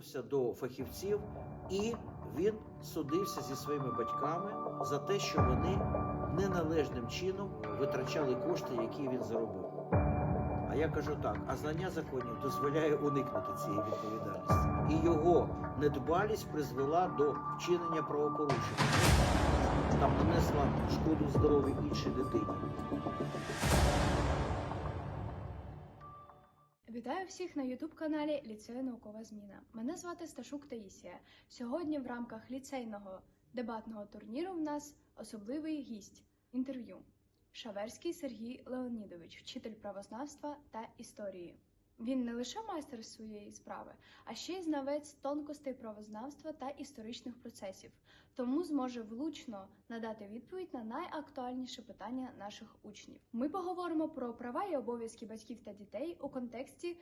звернувся до фахівців, і він судився зі своїми батьками за те, що вони неналежним чином витрачали кошти, які він заробив. А я кажу так: а знання законів дозволяє уникнути цієї відповідальності. І його недбалість призвела до вчинення правопорушення. Там нанесла шкоду здоров'ю іншій дитині. Всіх на ютуб-каналі Ліцею Наукова Зміна. Мене звати Сташук Таїсія. Сьогодні в рамках ліцейного дебатного турніру в нас особливий гість інтерв'ю. Шаверський Сергій Леонідович, вчитель правознавства та історії. Він не лише майстер своєї справи, а ще й знавець тонкостей правознавства та історичних процесів, тому зможе влучно надати відповідь на найактуальніші питання наших учнів. Ми поговоримо про права і обов'язки батьків та дітей у контексті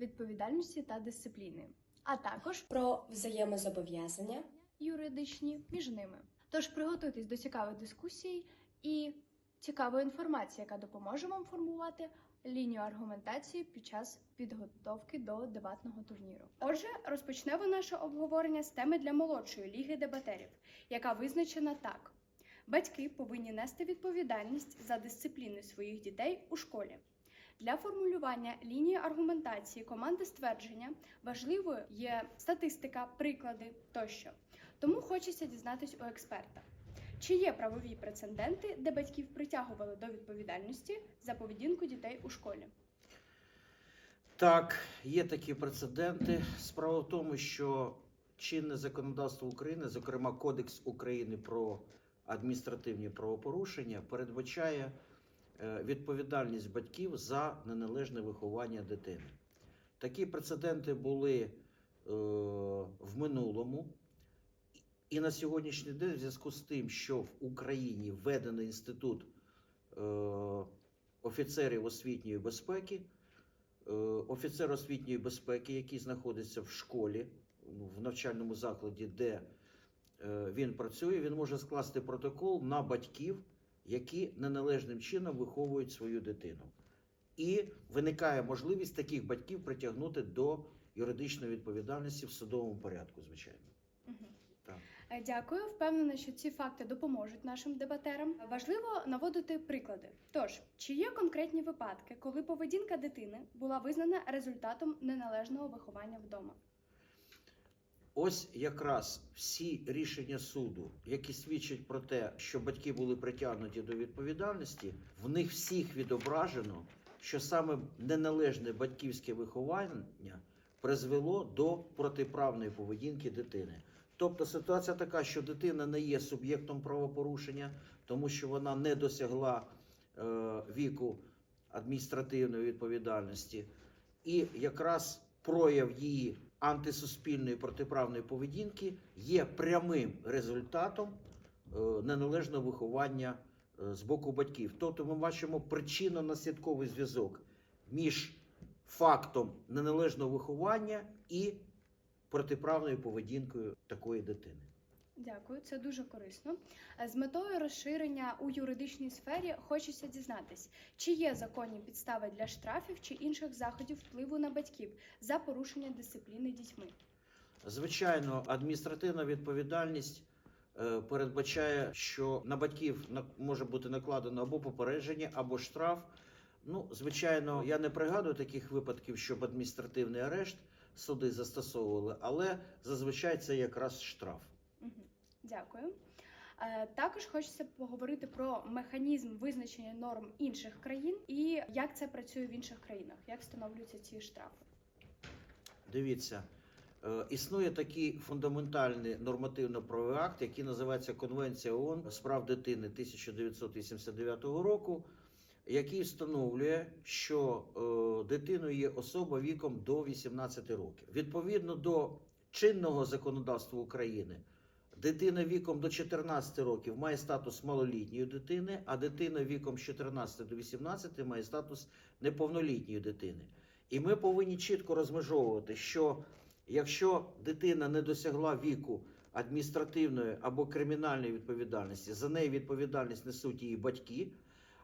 відповідальності та дисципліни, а також про взаємозобов'язання, юридичні між ними. Тож приготуйтесь до цікавих дискусій і цікавої інформації, яка допоможе вам формувати лінію аргументації під час підготовки до дебатного турніру. Отже, розпочнемо наше обговорення з теми для молодшої ліги дебатерів, яка визначена так: батьки повинні нести відповідальність за дисципліни своїх дітей у школі. Для формулювання лінії аргументації команди ствердження важливою є статистика, приклади тощо. Тому хочеться дізнатись у експерта. Чи є правові прецеденти, де батьків притягували до відповідальності за поведінку дітей у школі? Так, є такі прецеденти. Справа в тому, що чинне законодавство України, зокрема Кодекс України про адміністративні правопорушення, передбачає е, відповідальність батьків за неналежне виховання дитини. Такі прецеденти були е, в минулому. І на сьогоднішній день, в зв'язку з тим, що в Україні введений інститут е, офіцерів освітньої безпеки, е, офіцер освітньої безпеки, який знаходиться в школі, ну, в навчальному закладі, де е, він працює, він може скласти протокол на батьків, які неналежним чином виховують свою дитину. І виникає можливість таких батьків притягнути до юридичної відповідальності в судовому порядку, звичайно. Е, Дякую. Впевнена, що ці факти допоможуть нашим дебатерам. Важливо наводити приклади. Тож, чи є конкретні випадки, коли поведінка дитини була визнана результатом неналежного виховання вдома? Ось якраз всі рішення суду, які свідчать про те, що батьки були притягнуті до відповідальності, в них всіх відображено, що саме неналежне батьківське виховання призвело до протиправної поведінки дитини. Тобто ситуація така, що дитина не є суб'єктом правопорушення, тому що вона не досягла е, віку адміністративної відповідальності, і якраз прояв її антисуспільної протиправної поведінки є прямим результатом е, неналежного виховання е, з боку батьків. Тобто ми бачимо причинно-наслідковий зв'язок між фактом неналежного виховання і протиправною поведінкою такої дитини. Дякую, це дуже корисно. Е, З метою розширення у юридичній сфері хочеться дізнатись, чи є законні підстави для штрафів чи інших заходів впливу на батьків за порушення дисципліни дітьми. Звичайно, адміністративна відповідальність е, передбачає, що на батьків може бути накладено або попередження, або штраф. Ну, звичайно, я не пригадую таких випадків, щоб адміністративний арешт суди застосовували, але зазвичай це якраз штраф. Дякую. Е, Також хочеться поговорити про механізм визначення норм інших країн і як це працює в інших країнах, як встановлюються ці штрафи. Дивіться, е, існує такий фундаментальний нормативно-правовий акт, який називається Конвенція ООН з прав дитини 1989 року, який встановлює, що е, дитиною є особа віком до 18 років. Відповідно до чинного законодавства України, дитина віком до 14 років має статус малолітньої дитини, а дитина віком з 14 до 18 має статус неповнолітньої дитини. І ми повинні чітко розмежовувати, що якщо дитина не досягла віку адміністративної або кримінальної відповідальності, за неї відповідальність несуть її батьки.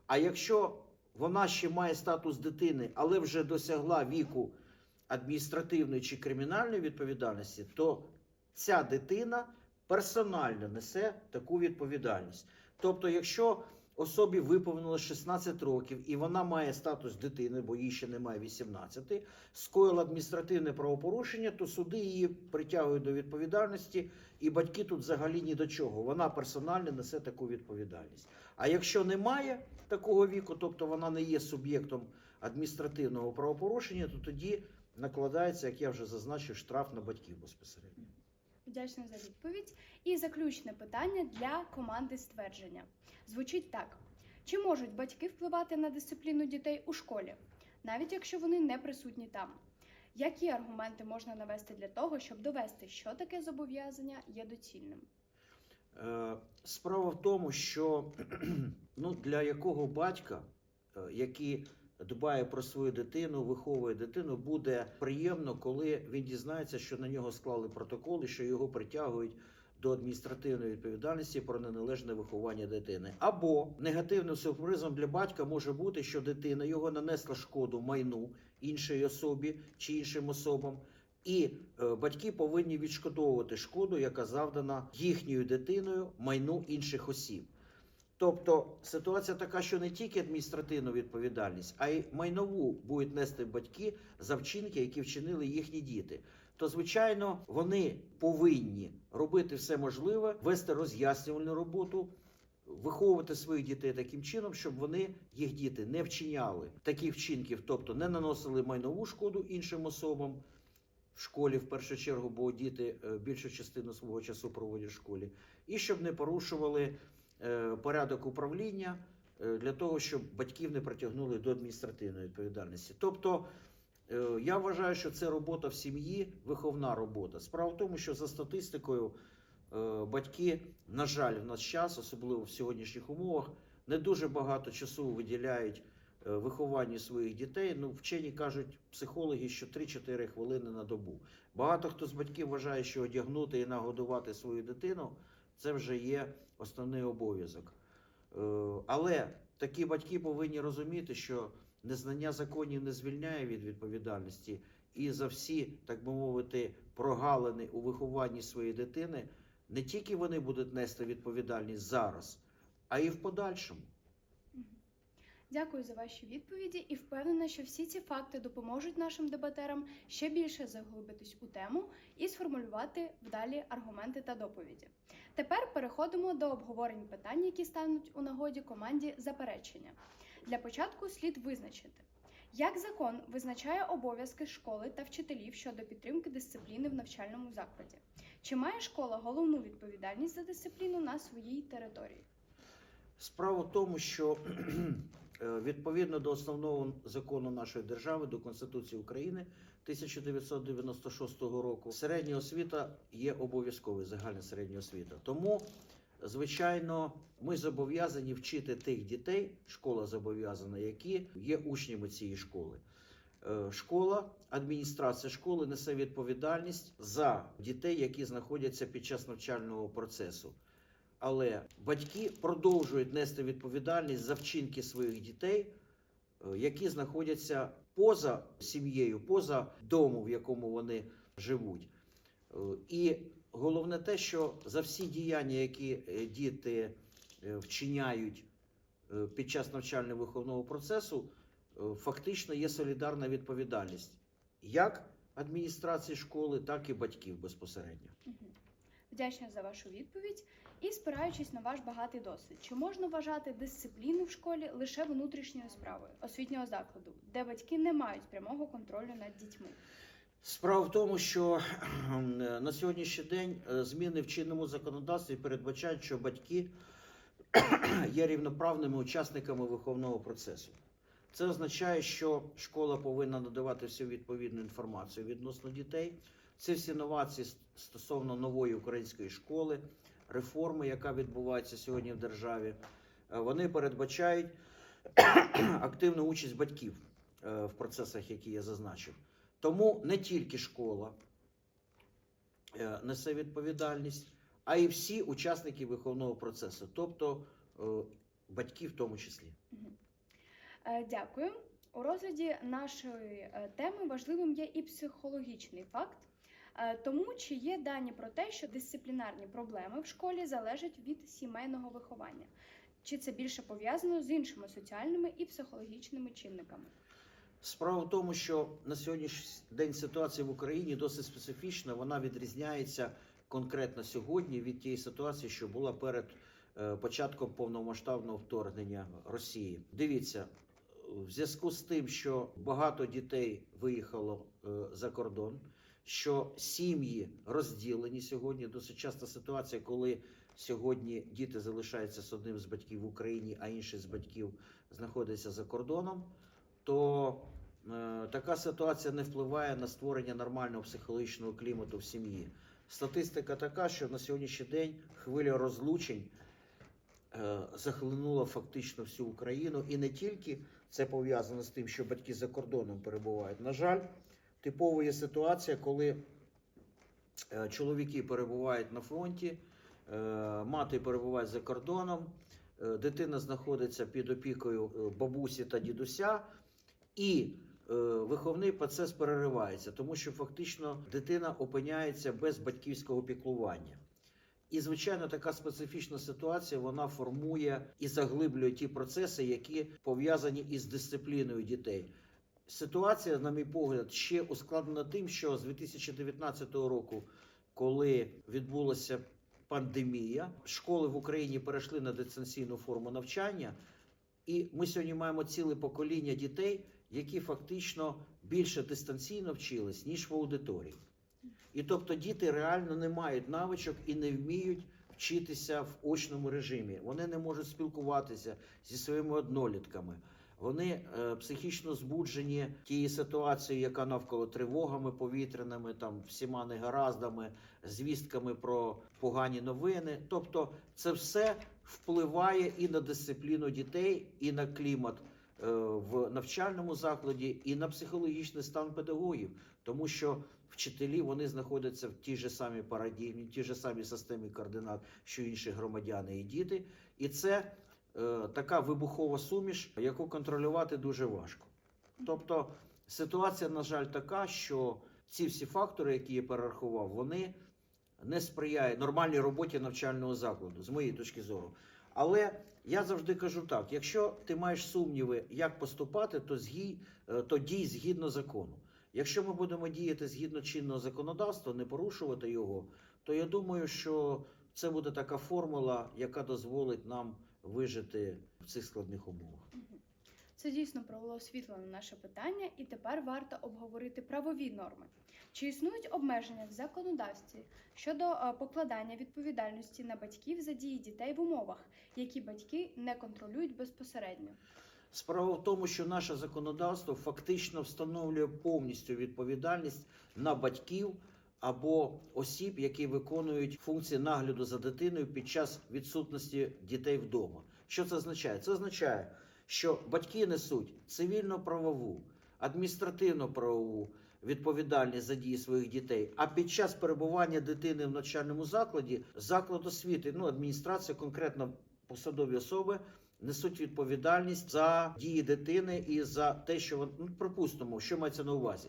А якщо вона ще має статус дитини, але вже досягла віку адміністративної чи кримінальної відповідальності, то ця дитина персонально несе таку відповідальність. Тобто, якщо особі виповнилось 16 років і вона має статус дитини, бо їй ще немає 18, скоїла адміністративне правопорушення, то суди її притягують до відповідальності, і батьки тут взагалі ні до чого. Вона персонально несе таку відповідальність. А якщо немає такого віку, тобто вона не є суб'єктом адміністративного правопорушення, то тоді накладається, як я вже зазначив, штраф на батьків безпосередньо. Вдячна за відповідь. І заключне питання для команди ствердження. Звучить так: чи можуть батьки впливати на дисципліну дітей у школі, навіть якщо вони не присутні там? Які аргументи можна навести для того, щоб довести, що таке зобов'язання є доцільним? Е, Справа в тому, що ну, для якого батька, е, який дбає про свою дитину, виховує дитину, буде приємно, коли він дізнається, що на нього склали протокол і що його притягують до адміністративної відповідальності про неналежне виховання дитини. Або негативним сюрпризом для батька може бути, що дитина його нанесла шкоду майну іншій особі чи іншим особам. І е, батьки повинні відшкодовувати шкоду, яка завдана їхньою дитиною майну інших осіб. Тобто ситуація така, що не тільки адміністративну відповідальність, а й майнову будуть нести батьки за вчинки, які вчинили їхні діти. То, звичайно, вони повинні робити все можливе, вести роз'яснювальну роботу, виховувати своїх дітей таким чином, щоб вони, їх діти, не вчиняли таких вчинків, тобто не наносили майнову шкоду іншим особам в школі, в першу чергу, бо діти е, більшу частину свого часу проводять в школі, і щоб не порушували порядок управління е, для того, щоб батьків не притягнули до адміністративної відповідальності. Тобто, е, я вважаю, що це робота в сім'ї, виховна робота. Справа в тому, що за статистикою е, батьки, на жаль, в наш час, особливо в сьогоднішніх умовах, не дуже багато часу виділяють е, вихованню своїх дітей. Ну, вчені кажуть, психологи, що 3-4 хвилини на добу. Багато хто з батьків вважає, що одягнути і нагодувати свою дитину це вже є основний обов'язок. Е, Але такі батьки повинні розуміти, що незнання законів не звільняє від відповідальності, і за всі, так би мовити, прогалини у вихованні своєї дитини не тільки вони будуть нести відповідальність зараз, а і в подальшому. Дякую за ваші відповіді і впевнена, що всі ці факти допоможуть нашим дебатерам ще більше заглибитись у тему і сформулювати вдалі аргументи та доповіді. Тепер переходимо до обговорень питань, які стануть у нагоді команді заперечення. Для початку слід визначити, як закон визначає обов'язки школи та вчителів щодо підтримки дисципліни в навчальному закладі. Чи має школа головну відповідальність за дисципліну на своїй території? Справа в тому, що відповідно до основного закону нашої держави, до Конституції України 1996 року, середня освіта є обов'язковою, загальна середня освіта. Тому, звичайно, ми зобов'язані вчити тих дітей, школа зобов'язана, які є учнями цієї школи. Е, Школа, адміністрація школи несе відповідальність за дітей, які знаходяться під час навчального процесу. Але батьки продовжують нести відповідальність за вчинки своїх дітей, е, які знаходяться поза сім'єю, поза домом, в якому вони живуть. Е, І головне те, що за всі діяння, які е, діти вчиняють під час навчально-виховного процесу, фактично є солідарна відповідальність як адміністрації школи, так і батьків безпосередньо. Вдячна за вашу відповідь. І спираючись на ваш багатий досвід, чи можна вважати дисципліну в школі лише внутрішньою справою освітнього закладу, де батьки не мають прямого контролю над дітьми? Справа в тому, що е, на сьогоднішній день е, зміни в чинному законодавстві передбачають, що батьки є рівноправними учасниками виховного процесу. Це означає, що школа повинна надавати всю відповідну інформацію відносно дітей. Це всі новації стосовно нової української школи, реформи, яка відбувається сьогодні в державі. е, Вони передбачають активну участь батьків е, в процесах, які я зазначив. Тому не тільки школа е, несе відповідальність, а й всі учасники виховного процесу, тобто батьки в тому числі. Дякую. У розгляді нашої теми важливим є і психологічний факт, тому чи є дані про те, що дисциплінарні проблеми в школі залежать від сімейного виховання, чи це більше пов'язано з іншими соціальними і психологічними чинниками? Справа в тому, що на сьогоднішній день ситуація в Україні досить специфічна. Вона відрізняється конкретно сьогодні від тієї ситуації, що була перед е, початком повномасштабного вторгнення Росії. Дивіться, в зв'язку з тим, що багато дітей виїхало е, за кордон, що сім'ї розділені сьогодні. Досить часта ситуація, коли сьогодні діти залишаються з одним з батьків в Україні, а інший з батьків знаходиться за кордоном то е, така ситуація не впливає на створення нормального психологічного клімату в сім'ї. Статистика така, що на сьогоднішній день хвиля розлучень е, захлинула фактично всю Україну, і не тільки це пов'язано з тим, що батьки за кордоном перебувають. На жаль, типовою є ситуація, коли е, чоловіки перебувають на фронті, е, мати перебуває за кордоном, е, дитина знаходиться під опікою бабусі та дідуся, і виховний процес переривається, тому що фактично дитина опиняється без батьківського піклування. І, звичайно, така специфічна ситуація вона формує і заглиблює ті процеси, які пов'язані із дисципліною дітей. Ситуація, на мій погляд, ще ускладнена тим, що з 2019 року, коли відбулася пандемія, школи в Україні перейшли на дистанційну форму навчання, і ми сьогодні маємо ціле покоління дітей, які фактично більше дистанційно вчились, ніж в аудиторії. І тобто діти реально не мають навичок і не вміють вчитися в очному режимі. Вони не можуть спілкуватися зі своїми однолітками. Вони е, психічно збуджені тією ситуацією, яка навколо тривогами повітряними, там всіма негараздами, звістками про погані новини. Тобто, це все впливає і на дисципліну дітей, і на клімат е, в навчальному закладі, і на психологічний стан педагогів, тому що вчителі вони знаходяться в тій же самій парадігмі, тій же самій системі координат, що інші громадяни і діти, і це така вибухова суміш, яку контролювати дуже важко. Тобто ситуація, на жаль, така, що ці всі фактори, які я перерахував, вони не сприяють нормальній роботі навчального закладу, з моєї точки зору. Але я завжди кажу так: якщо ти маєш сумніви, як поступати, то згій, е, то дій згідно закону. Якщо ми будемо діяти згідно чинного законодавства, не порушувати його, то я думаю, що це буде така формула, яка дозволить нам вижити в цих складних умовах. Це дійсно провело світло на наше питання, і тепер варто обговорити правові норми. Чи існують обмеження в законодавстві щодо е, покладання відповідальності на батьків за дії дітей в умовах, які батьки не контролюють безпосередньо? Справа в тому, що наше законодавство фактично встановлює повністю відповідальність на батьків або осіб, які виконують функції нагляду за дитиною під час відсутності дітей вдома. Що це означає? Це означає, що батьки несуть цивільно-правову, адміністративно-правову відповідальність за дії своїх дітей. А під час перебування дитини в навчальному закладі заклад освіти, ну адміністрація, конкретно посадові особи. Несуть відповідальність за дії дитини і за те, що вон- ну, припустимо, що мається на увазі.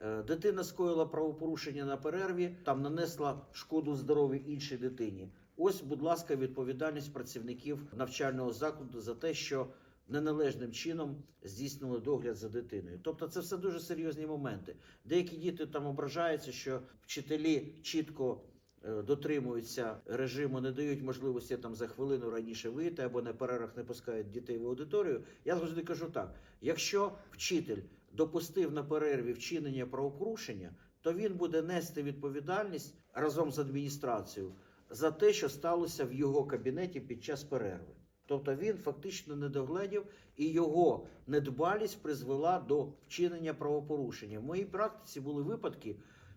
Е, Дитина скоїла правопорушення на перерві, там нанесла шкоду здоров'ю іншій дитині. Ось, будь ласка, відповідальність працівників навчального закладу за те, що неналежним чином здійснили догляд за дитиною. Тобто, це все дуже серйозні моменти. Деякі діти там ображаються, що вчителі чітко е, дотримуються режиму, не дають можливості там за хвилину раніше вийти або на перервах не пускають дітей в аудиторію. Я завжди кажу так: якщо вчитель допустив на перерві вчинення правопорушення, то він буде нести відповідальність разом з адміністрацією за те, що сталося в його кабінеті під час перерви. Тобто він фактично не догледів, і його недбалість призвела до вчинення правопорушення. В моїй практиці були випадки,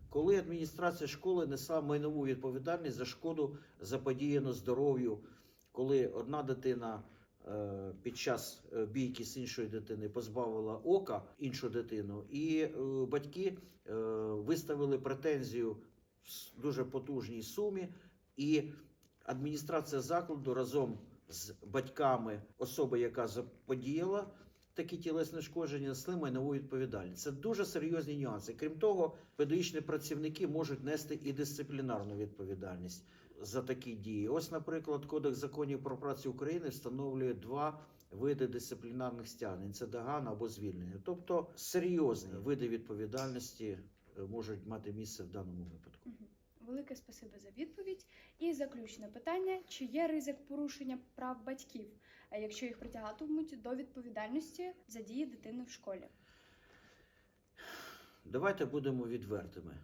коли адміністрація школи несла майнову відповідальність за шкоду заподіяну здоров'ю, коли одна дитина під час е, бійки з іншою дитиною позбавила ока іншу дитину, і е, батьки е, виставили претензію в дуже потужній сумі, і адміністрація закладу разом з батьками особи, яка заподіяла такі тілесні ушкодження несли майнову відповідальність. Це дуже серйозні нюанси. Крім того, педагогічні працівники можуть нести і дисциплінарну відповідальність за такі дії. Ось, наприклад, Кодекс законів про працю України встановлює два види дисциплінарних стягнень: це доган або звільнення. Тобто серйозні види відповідальності е, можуть мати місце в даному випадку. Велике спасибі за відповідь. І заключне питання: чи є ризик порушення прав батьків, якщо їх притягатимуть до відповідальності за дії дитини в школі? Давайте будемо відвертими.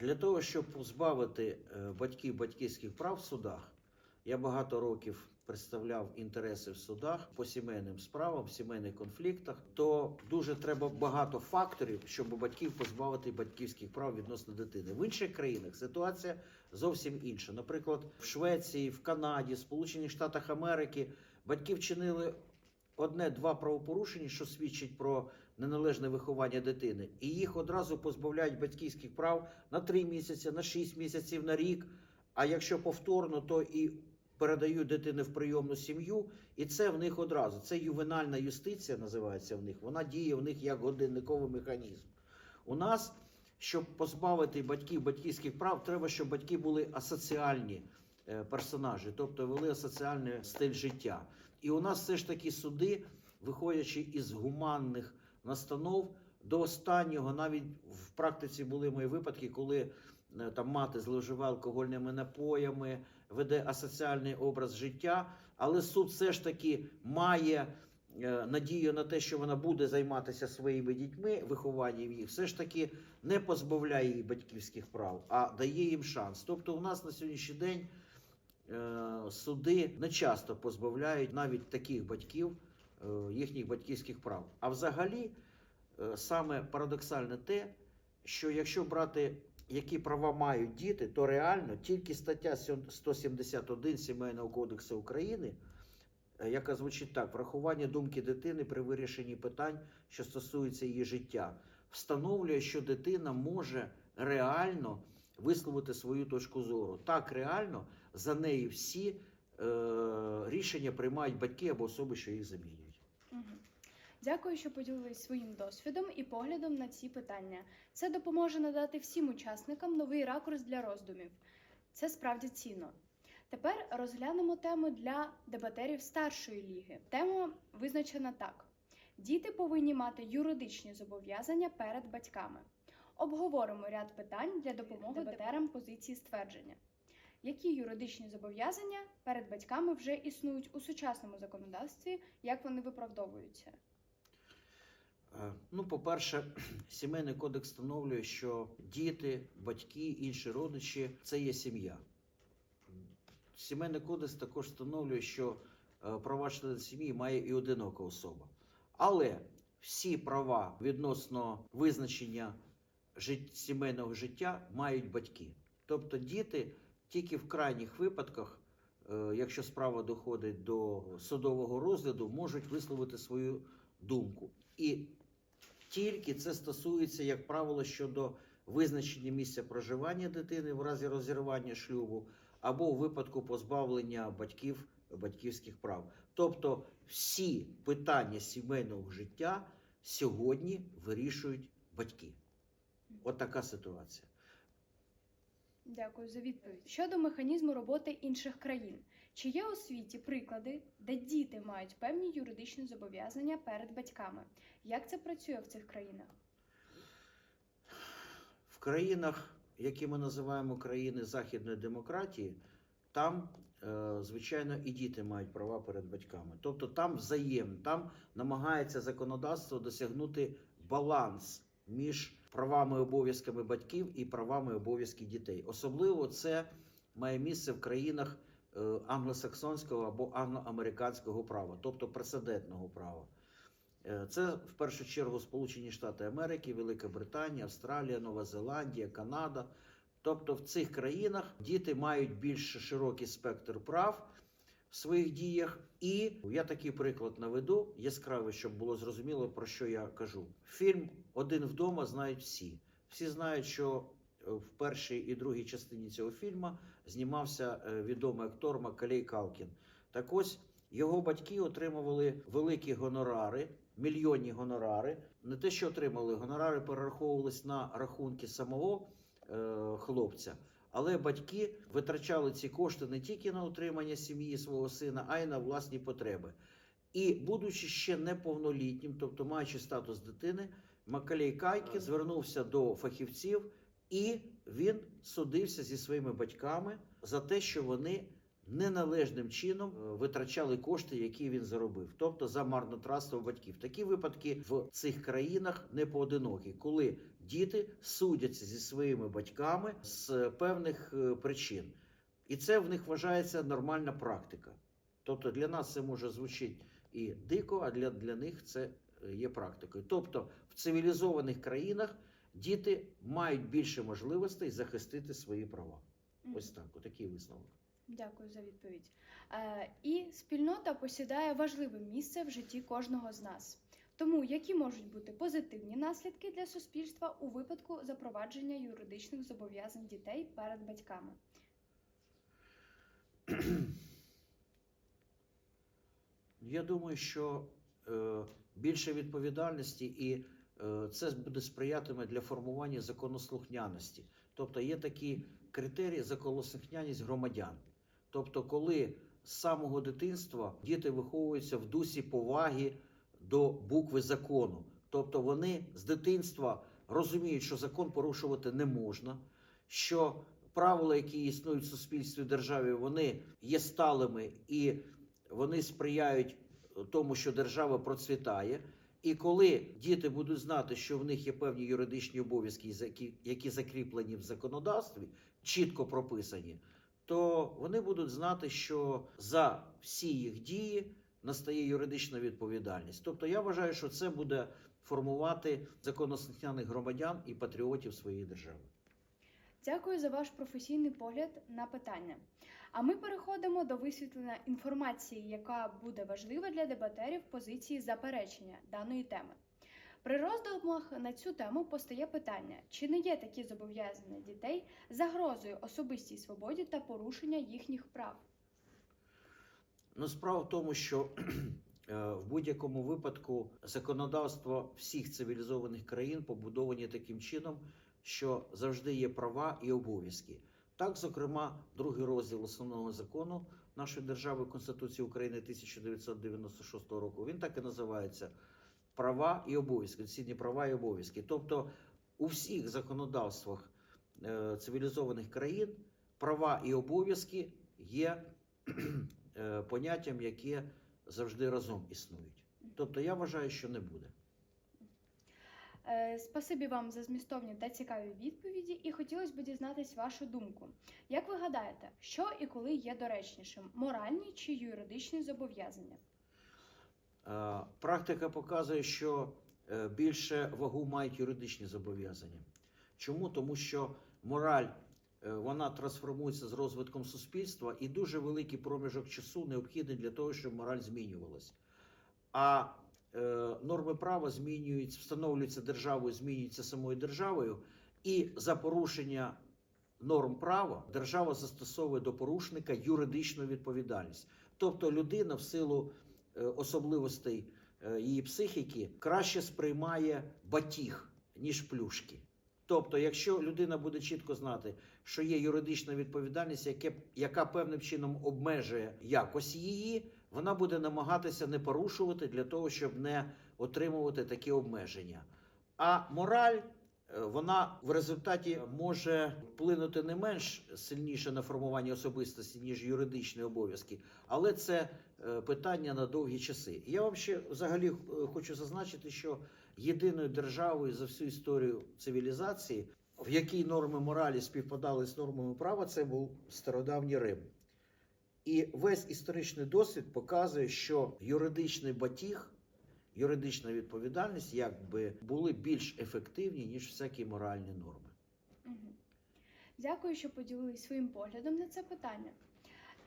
Для того, щоб позбавити е, батьків батьківських прав в судах, я багато років представляв інтереси в судах по сімейним справам, сімейних конфліктах, то дуже треба багато факторів, щоб батьків позбавити батьківських прав відносно дитини. В інших країнах ситуація зовсім інша. Наприклад, в Швеції, в Канаді, Сполучених Штатах Америки батьки вчинили одне-два правопорушення, що свідчить про неналежне виховання дитини, і їх одразу позбавляють батьківських прав на 3 місяці, на 6 місяців, на рік. А якщо повторно, то і передають дитину в прийомну сім'ю, і це в них одразу. Це ювенальна юстиція називається в них. Вона діє в них як годинниковий механізм. У нас, щоб позбавити батьків батьківських прав, треба, щоб батьки були асоціальні е, персонажі, тобто вели асоціальний стиль життя. І у нас все ж таки суди, виходячи із гуманних настанов, до останнього навіть в практиці були мої випадки, коли е, там мати зловживає алкогольними напоями, веде асоціальний образ життя, але суд все ж таки має е, надію на те, що вона буде займатися своїми дітьми, вихованням їх, все ж таки не позбавляє її батьківських прав, а дає їм шанс. Тобто, у нас на сьогоднішній день е, суди не часто позбавляють навіть таких батьків їхніх батьківських прав. А взагалі, е, саме парадоксальне те, що якщо брати які права мають діти, то реально тільки стаття 171 Сімейного кодексу України, е, яка звучить так: врахування думки дитини при вирішенні питань, що стосуються її життя, встановлює, що дитина може реально висловити свою точку зору. Так реально за неї всі е, рішення приймають батьки або особи, що їх замінюють. Мгм. Дякую, що поділились своїм досвідом і поглядом на ці питання. Це допоможе надати всім учасникам новий ракурс для роздумів. Це справді цінно. Тепер розглянемо тему для дебатерів старшої ліги. Тема визначена так: діти повинні мати юридичні зобов'язання перед батьками. Обговоримо ряд питань для допомоги дебатерам позиції ствердження. Які юридичні зобов'язання перед батьками вже існують у сучасному законодавстві, як вони виправдовуються? Е, Ну, по-перше, сімейний кодекс встановлює, що діти, батьки, інші родичі це є сім'я. Сімейний кодекс також встановлює, що е, права члена сім'ї має і одинока особа. Але всі права відносно визначення сімейного життя мають батьки. Тобто діти тільки в крайніх випадках, е, якщо справа доходить до судового розгляду, можуть висловити свою думку. І тільки це стосується, як правило, щодо визначення місця проживання дитини в разі розірвання шлюбу або у випадку позбавлення батьків батьківських прав. Тобто всі питання сімейного життя сьогодні вирішують батьки. От така ситуація. Дякую за відповідь. Щодо механізму роботи інших країн, чи є у світі приклади, де діти мають певні юридичні зобов'язання перед батьками? Як це працює в цих країнах? В країнах, які ми називаємо країни західної демократії, там, е, звичайно, і діти мають права перед батьками. Тобто там взаємно, там намагається законодавство досягнути баланс між правами і обов'язками батьків і правами і обов'язків дітей. Особливо це має місце в країнах е, англосаксонського або англоамериканського права, тобто прецедентного права. Е, Це в першу чергу Сполучені Штати Америки, Велика Британія, Австралія, Нова Зеландія, Канада. Тобто в цих країнах діти мають більш широкий спектр прав в своїх діях. І я такий приклад наведу яскравий, щоб було зрозуміло, про що я кажу. Фільм Один вдома знають всі. Всі знають, що е, в першій і другій частині цього фільму знімався е, відомий актор Макалей Калкін. Так ось Його батьки отримували великі гонорари, мільйонні гонорари. Не те, що отримали, гонорари перераховувались на рахунки самого е, хлопця, але батьки витрачали ці кошти не тільки на утримання сім'ї свого сина, а й на власні потреби. І, будучи ще неповнолітнім, тобто маючи статус дитини, Макалей Кайкін звернувся до фахівців, і він судився зі своїми батьками за те, що вони неналежним чином е, витрачали кошти, які він заробив, тобто за марнотратство батьків. Такі випадки в цих країнах не поодинокі, коли діти судяться зі своїми батьками з певних е, причин, і це в них вважається нормальна практика. Тобто для нас це може звучить і дико, а для, для них це е, є практикою. Тобто в цивілізованих країнах діти мають більше можливостей захистити свої права. Ось так, отакий висновок. Дякую за відповідь. Е, і спільнота посідає важливе місце в житті кожного з нас. Тому які можуть бути позитивні наслідки для суспільства у випадку запровадження юридичних зобов'язань дітей перед батьками? Я думаю, що е, більше відповідальності і е, це буде сприятиме для формування законослухняності. Тобто є такі критерії законослухняність громадян. Тобто, коли з самого дитинства діти виховуються в дусі поваги до букви закону, тобто вони з дитинства розуміють, що закон порушувати не можна, що правила, які існують в суспільстві в державі, вони є сталими і вони сприяють тому, що держава процвітає. І коли діти будуть знати, що в них є певні юридичні обов'язки, які- закріплені в законодавстві, чітко прописані, то вони будуть знати, що за всі їх дії настає юридична відповідальність. Тобто я вважаю, що це буде формувати законослухняних громадян і патріотів своєї держави. Дякую за ваш професійний погляд на питання. А ми переходимо до висвітлення інформації, яка буде важлива для дебатерів позиції заперечення даної теми. При роздумах на цю тему постає питання, чи не є такі зобов'язання дітей загрозою особистій свободі та порушення їхніх прав? Ну, справа в тому, що е, в будь-якому випадку законодавство всіх цивілізованих країн побудовані таким чином, що завжди є права і обов'язки. Так, зокрема, другий розділ основного закону нашої держави Конституції України 1996 року. Він так і називається права і обов'язки, цінні права і обов'язки. Тобто у всіх законодавствах е, цивілізованих країн права і обов'язки є поняттям, яке завжди разом існують. Тобто я вважаю, що не буде. Е, Спасибі вам за змістовні та цікаві відповіді, і хотілося б дізнатись вашу думку. Як ви гадаєте, що і коли є доречнішим моральні чи юридичні зобов'язання? Е, Практика показує, що е, більше вагу мають юридичні зобов'язання. Чому? Тому що мораль е, вона трансформується з розвитком суспільства, і дуже великий проміжок часу необхідний для того, щоб мораль змінювалась. А е, норми права змінюються, встановлюються державою, змінюються самою державою, і за порушення норм права держава застосовує до порушника юридичну відповідальність. Тобто людина в силу е, особливостей е, її психіки краще сприймає батіг, ніж плюшки. Тобто, якщо людина буде чітко знати, що є юридична відповідальність, яке, яка певним чином обмежує якось її, вона буде намагатися не порушувати для того, щоб не отримувати такі обмеження. А мораль е, вона в результаті може вплинути не менш сильніше на формування особистості, ніж юридичні обов'язки, але це е, питання на довгі часи. Я вам ще взагалі е, хочу зазначити, що єдиною державою за всю історію цивілізації, в якій норми моралі співпадали з нормами права, це був стародавній Рим. І весь історичний досвід показує, що юридичний батіг, юридична відповідальність якби були більш ефективні, ніж всякі моральні норми. Дякую, що поділились своїм поглядом на це питання.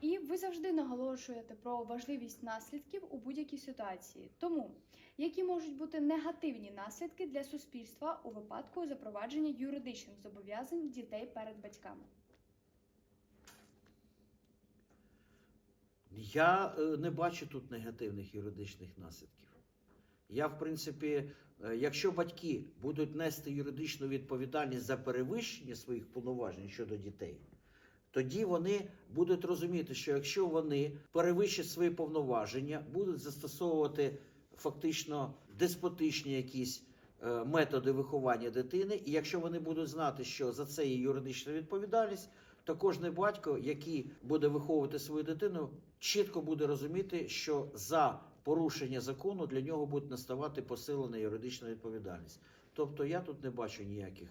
І ви завжди наголошуєте про важливість наслідків у будь-якій ситуації. Тому, які можуть бути негативні наслідки для суспільства у випадку запровадження юридичних зобов'язань дітей перед батьками? Я е, не бачу тут негативних юридичних наслідків. Я, в принципі, е, якщо батьки будуть нести юридичну відповідальність за перевищення своїх повноважень щодо дітей, тоді вони будуть розуміти, що якщо вони перевищать свої повноваження, будуть застосовувати фактично деспотичні якісь е, методи виховання дитини, і якщо вони будуть знати, що за це є юридична відповідальність, то кожен батько, який буде виховувати свою дитину, чітко буде розуміти, що за порушення закону для нього буде наставати посилена юридична відповідальність. Тобто я тут не бачу ніяких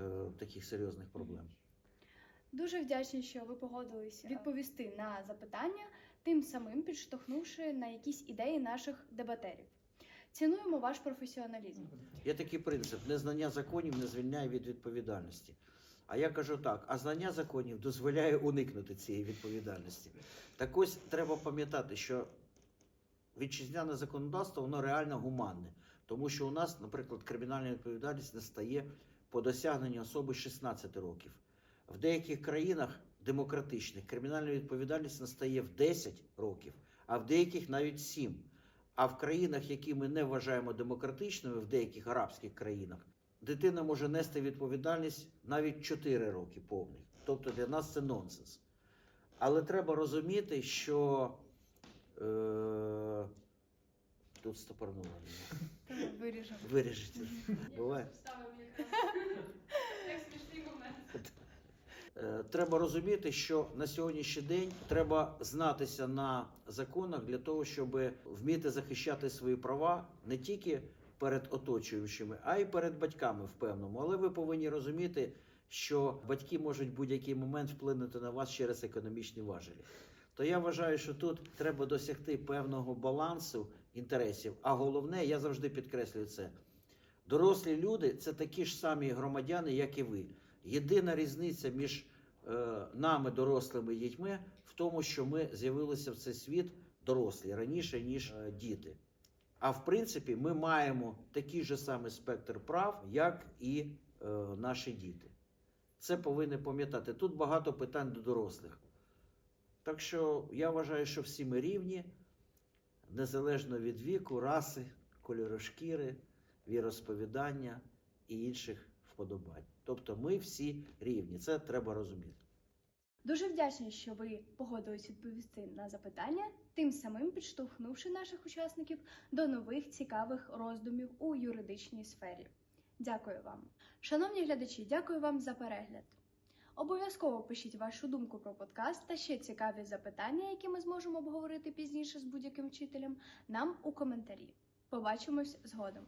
е, таких серйозних проблем. Дуже вдячні, що ви погодилися відповісти на запитання, тим самим підштовхнувши на якісь ідеї наших дебатерів. Цінуємо ваш професіоналізм. Є такий принцип: незнання законів не звільняє від відповідальності. А я кажу так: а знання законів дозволяє уникнути цієї відповідальності. Так ось треба пам'ятати, що вітчизняне законодавство воно реально гуманне, тому що у нас, наприклад, кримінальна відповідальність настає по досягненню особи 16 років. В деяких країнах демократичних кримінальна відповідальність настає в 10 років, а в деяких навіть 7. А в країнах, які ми не вважаємо демократичними, в деяких арабських країнах, дитина може нести відповідальність навіть 4 роки повних. Тобто для нас це нонсенс. Але треба розуміти, що е, тут стопорнуло. Виріжемо. Виріжете. Буває. Е, Треба розуміти, що на сьогоднішній день треба знатися на законах для того, щоб вміти захищати свої права не тільки перед оточуючими, а й перед батьками в певному. Але ви повинні розуміти, що батьки можуть в будь-який момент вплинути на вас через економічні важелі. То я вважаю, що тут треба досягти певного балансу інтересів. А головне, я завжди підкреслюю це. Дорослі люди це такі ж самі громадяни, як і ви. Єдина різниця між е, нами, дорослими дітьми, в тому, що ми з'явилися в цей світ дорослі раніше, ніж е, діти. А в принципі, ми маємо такий же самий спектр прав, як і е, наші діти. Це повинні пам'ятати. Тут багато питань до дорослих. Так що я вважаю, що всі ми рівні, незалежно від віку, раси, кольору шкіри, віросповідання і інших вподобань. Тобто ми всі рівні. Це треба розуміти. Дуже вдячні, що ви погодились відповісти на запитання, тим самим підштовхнувши наших учасників до нових цікавих роздумів у юридичній сфері. Дякую вам. Шановні глядачі, дякую вам за перегляд. Обов'язково пишіть вашу думку про подкаст та ще цікаві запитання, які ми зможемо обговорити пізніше з будь-яким вчителем, нам у коментарі. Побачимось згодом.